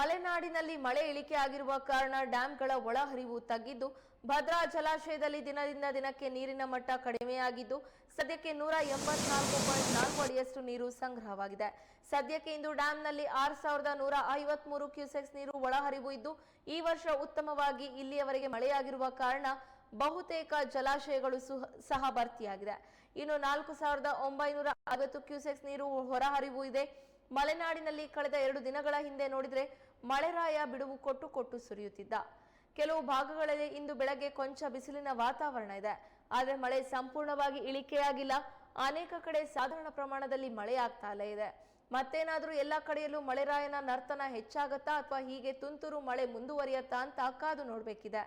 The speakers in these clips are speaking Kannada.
ಮಲೆನಾಡಿನಲ್ಲಿ ಮಳೆ ಇಳಿಕೆ ಆಗಿರುವ ಕಾರಣ ಡ್ಯಾಂಗಳ ಒಳಹರಿವು ತಗ್ಗಿದ್ದು, ಭದ್ರಾ ಜಲಾಶಯದಲ್ಲಿ ದಿನದಿಂದ ದಿನಕ್ಕೆ ನೀರಿನ ಮಟ್ಟ ಕಡಿಮೆಯಾಗಿದ್ದು, ಸದ್ಯಕ್ಕೆ ನೂರ ಎಂಬತ್ನಾಲ್ಕು ಪಾಯಿಂಟ್ ನಾಲ್ಕು ಅಡಿಯಷ್ಟು ನೀರು ಸಂಗ್ರಹವಾಗಿದೆ. ಸದ್ಯಕ್ಕೆ ಇಂದು ಡ್ಯಾಂನಲ್ಲಿ ಆರು ಸಾವಿರದ ನೂರ ಐವತ್ಮೂರು ಕ್ಯೂಸೆಕ್ಸ್ ನೀರು ಒಳಹರಿವು ಇದ್ದು, ಈ ವರ್ಷ ಉತ್ತಮವಾಗಿ ಇಲ್ಲಿಯವರೆಗೆ ಮಳೆಯಾಗಿರುವ ಕಾರಣ ಬಹುತೇಕ ಜಲಾಶಯಗಳು ಸುಹ- ಭರ್ತಿಯಾಗಿದೆ. ಇನ್ನು ನಾಲ್ಕು ಸಾವಿರದ ಒಂಬೈನೂರ ಐವತ್ತು ಕ್ಯೂಸೆಕ್ಸ್ ನೀರು ಹೊರಹರಿವು ಇದೆ. ಮಲೆನಾಡಿನಲ್ಲಿ ಕಳೆದ ಎರಡು ದಿನಗಳ ಹಿಂದೆ ನೋಡಿದ್ರೆ ಮಳೆರಾಯ ಬಿಡುವು ಕೊಟ್ಟು ಕೊಟ್ಟು ಸುರಿಯುತ್ತಿದ್ದ. ಕೆಲವು ಭಾಗಗಳಲ್ಲಿ ಇಂದು ಬೆಳಗ್ಗೆ ಕೊಂಚ ಬಿಸಿಲಿನ ವಾತಾವರಣ ಇದೆ. ಆದರೆ ಮಳೆ ಸಂಪೂರ್ಣವಾಗಿ ಇಳಿಕೆಯಾಗಿಲ್ಲ. ಅನೇಕ ಕಡೆ ಸಾಧಾರಣ ಪ್ರಮಾಣದಲ್ಲಿ ಮಳೆ ಆಗ್ತಾಲೇ ಇದೆ. ಮತ್ತೇನಾದರೂ ಎಲ್ಲ ಕಡೆಯಲ್ಲೂ ಮಳೆರಾಯನ ನರ್ತನ ಹೆಚ್ಚಾಗತ್ತಾ ಅಥವಾ ಹೀಗೆ ತುಂತುರು ಮಳೆ ಮುಂದುವರಿಯತ್ತಾ ಅಂತ ಕಾದು ನೋಡ್ಬೇಕಿದೆ.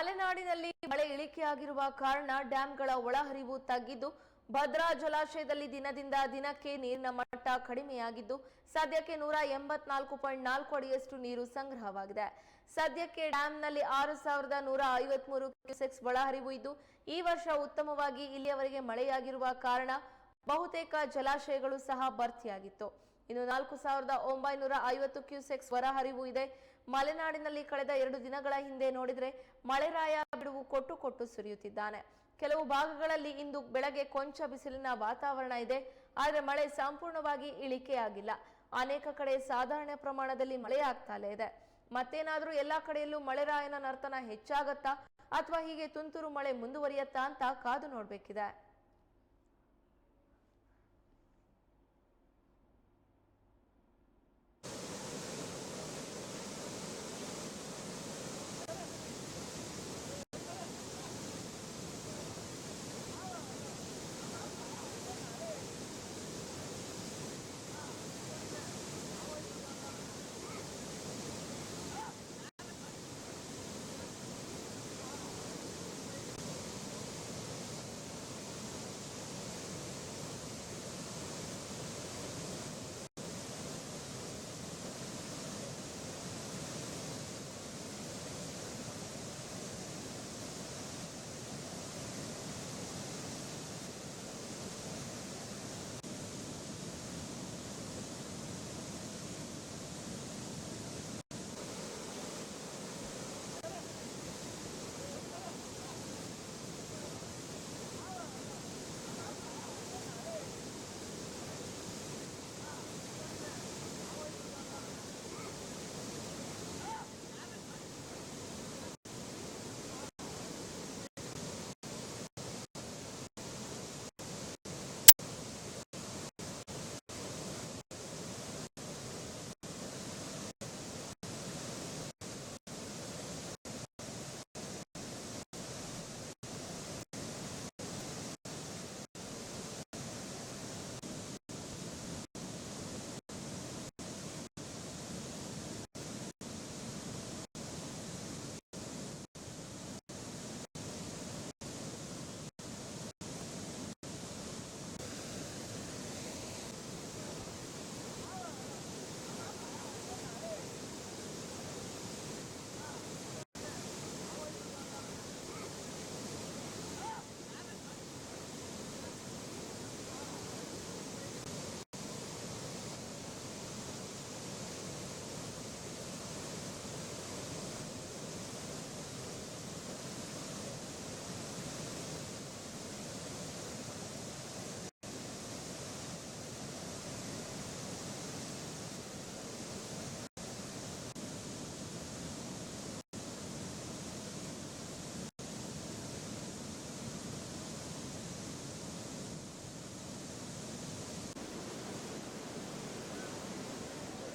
ಮಲೆನಾಡಿನಲ್ಲಿ ಮಳೆ ಇಳಿಕೆಯಾಗಿರುವ ಕಾರಣ ಡ್ಯಾಂಗಳ ಒಳಹರಿವು ತಗ್ಗಿದ್ದು, ಭದ್ರಾ ಜಲಾಶಯದಲ್ಲಿ ದಿನದಿಂದ ದಿನಕ್ಕೆ ನೀರಿನ ಮಟ್ಟ ಕಡಿಮೆಯಾಗಿದ್ದು, ಸದ್ಯಕ್ಕೆ ನೂರ ಎಂಬತ್ನಾಲ್ಕು ಪಾಯಿಂಟ್ ನಾಲ್ಕು ಅಡಿಯಷ್ಟು ನೀರು ಸಂಗ್ರಹವಾಗಿದೆ. ಸದ್ಯಕ್ಕೆ ಡ್ಯಾಂನಲ್ಲಿ ಆರು ಸಾವಿರದ ನೂರ ಐವತ್ಮೂರು ಕ್ಯೂಸೆಕ್ಸ್ ಒಳಹರಿವು ಇದ್ದು, ಈ ವರ್ಷ ಉತ್ತಮವಾಗಿ ಇಲ್ಲಿಯವರೆಗೆ ಮಳೆಯಾಗಿರುವ ಕಾರಣ ಬಹುತೇಕ ಜಲಾಶಯಗಳು ಸಹ ಭರ್ತಿಯಾಗಿತ್ತು. ಇನ್ನು ನಾಲ್ಕು ಸಾವಿರದ ಒಂಬೈನೂರ ಐವತ್ತು ಕ್ಯೂಸೆಕ್ಸ್ ಹೊರಹರಿವು ಇದೆ. ಮಲೆನಾಡಿನಲ್ಲಿ ಕಳೆದ ಎರಡು ದಿನಗಳ ಹಿಂದೆ ನೋಡಿದ್ರೆ ಮಳೆರಾಯ ಬಿಡುವು ಕೊಟ್ಟು ಕೊಟ್ಟು ಸುರಿಯುತ್ತಿದ್ದಾನೆ. ಕೆಲವು ಭಾಗಗಳಲ್ಲಿ ಇಂದು ಬೆಳಗ್ಗೆ ಕೊಂಚ ಬಿಸಿಲಿನ ವಾತಾವರಣ ಇದೆ. ಆದರೆ ಮಳೆ ಸಂಪೂರ್ಣವಾಗಿ ಇಳಿಕೆಯಾಗಿಲ್ಲ. ಅನೇಕ ಕಡೆ ಸಾಧಾರಣ ಪ್ರಮಾಣದಲ್ಲಿ ಮಳೆ ಇದೆ. ಮತ್ತೇನಾದ್ರೂ ಎಲ್ಲಾ ಕಡೆಯಲ್ಲೂ ಮಳೆರಾಯನ ನರ್ತನ ಹೆಚ್ಚಾಗತ್ತಾ ಅಥವಾ ಹೀಗೆ ತುಂತುರು ಮಳೆ ಮುಂದುವರಿಯತ್ತಾ ಅಂತ ಕಾದು ನೋಡ್ಬೇಕಿದೆ.